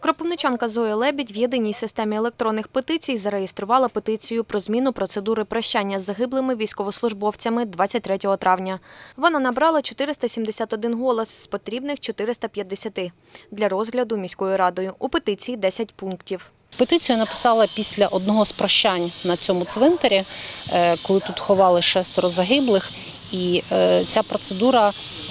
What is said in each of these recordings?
Кропивничанка Зоя Лебідь в єдиній системі електронних петицій зареєструвала петицію про зміну процедури прощання з загиблими військовослужбовцями 23 травня. Вона набрала 471 голос з потрібних 450 для розгляду міською радою. У петиції 10 пунктів. Петицію написала після одного з прощань на цьому цвинтарі, е, коли тут ховали шестеро загиблих. І е, ця процедура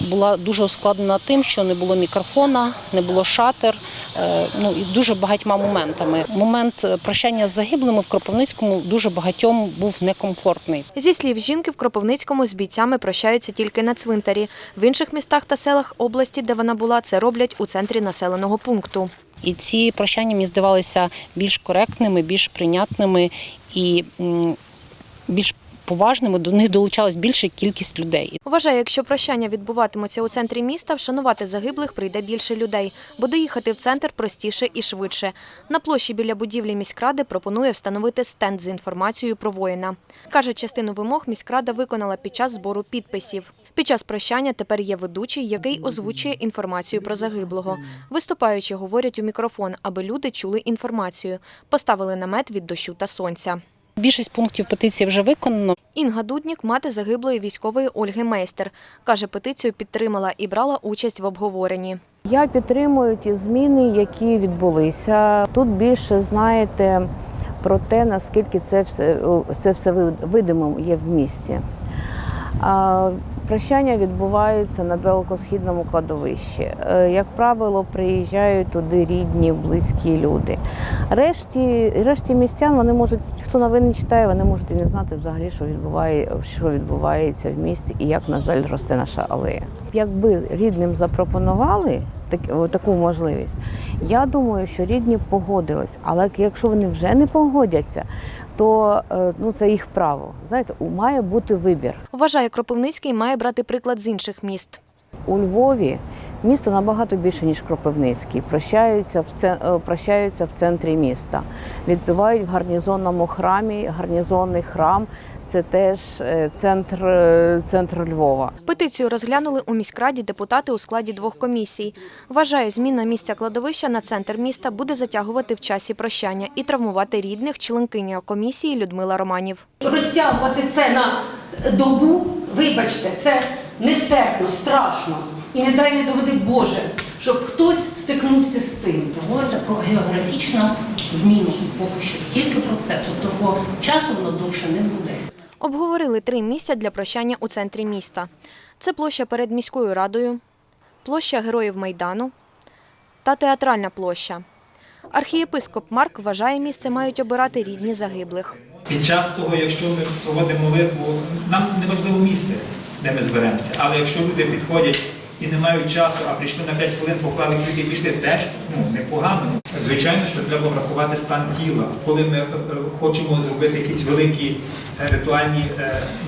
була дуже ускладнена тим, що не було мікрофона, не було шатер, е, ну і дуже багатьма моментами. Момент е, прощання з загиблими в Кропивницькому дуже багатьом був некомфортний. Зі слів жінки, в Кропивницькому з бійцями прощаються тільки на цвинтарі. В інших містах та селах області, де вона була, це роблять у центрі населеного пункту. І ці прощання мені здавалися більш коректними, більш прийнятними і більш поважними. До них долучалась більша кількість людей. Вважає, якщо прощання відбуватимуться у центрі міста, вшанувати загиблих прийде більше людей, бо доїхати в центр простіше і швидше. На площі біля будівлі міськради пропонує встановити стенд з інформацією про воїна. Каже, частину вимог міськрада виконала під час збору підписів. Під час прощання тепер є ведучий, який озвучує інформацію про загиблого. Виступаючи, говорять у мікрофон, аби люди чули інформацію. Поставили намет від дощу та сонця. Більшість пунктів петиції вже виконано. Інга Дуднік, мати загиблої військової Ольги Мейстер. Каже, петицію підтримала і брала участь в обговоренні. Я підтримую ті зміни, які відбулися. Тут більше знаєте про те, наскільки це все, це все видимо є в місті. Прощання відбувається на далекосхідному кладовищі. Е, Як правило, приїжджають туди рідні, близькі люди. Решті, решті містян вони можуть, хто новини читає, вони можуть і не знати взагалі, що відбуває, що відбувається в місті і як, на жаль, росте наша алея. Якби рідним запропонували так, таку можливість, я думаю, що рідні погодились. Але якщо вони вже не погодяться, то е, ну, це їх право. Знаєте, має бути вибір. Вважає, Кропивницький має брати приклад з інших міст. У Львові місто набагато більше, ніж Кропивницький. Прощаються в, це, е, прощаються в центрі міста. Відпівають в гарнізонному храмі. Гарнізонний храм це теж е, центр, е, центр Львова. Петицію розглянули у міськраді депутати у складі двох комісій. Вважає, зміна місця кладовища на центр міста буде затягувати в часі прощання і травмувати рідних членкиня комісії Людмила Романів. розтягувати це на добу, вибачте, це нестерпно, страшно. І не дай не доведи Боже, щоб хтось стикнувся з цим. Говориться про географічну зміну поки що тільки про це. Тобто по часу воно довше не буде. Обговорили три місця для прощання у центрі міста. Це площа перед міською радою, площа Героїв Майдану та театральна площа. Архієпископ Марк вважає, місце мають обирати рідні загиблих. Під час того, якщо ми проводимо молитву, нам не важливо місце, де ми зберемося. Але якщо люди підходять і не мають часу, а прийшли на 5 хвилин, поклали квіти і пішли, теж ну, непогано. Звичайно, що треба врахувати стан тіла. Коли ми е, е, хочемо зробити якісь великі е, ритуальні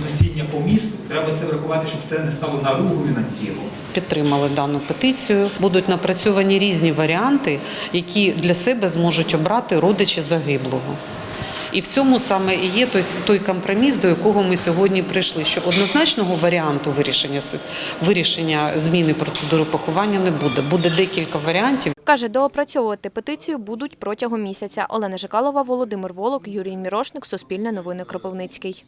носіння по місту, треба це врахувати, щоб це не стало наругою над тілом. підтримали дану петицію. Будуть напрацьовані різні варіанти, які для себе зможуть обрати родичі загиблого. І в цьому саме і є той, той компроміс, до якого ми сьогодні прийшли. Що однозначного варіанту вирішення вирішення зміни процедури поховання не буде. Буде декілька варіантів. Каже, доопрацьовувати петицію будуть протягом місяця. Олена Жикалова, Володимир Волок, Юрій Мірошник, Суспільне новини Кропивницький.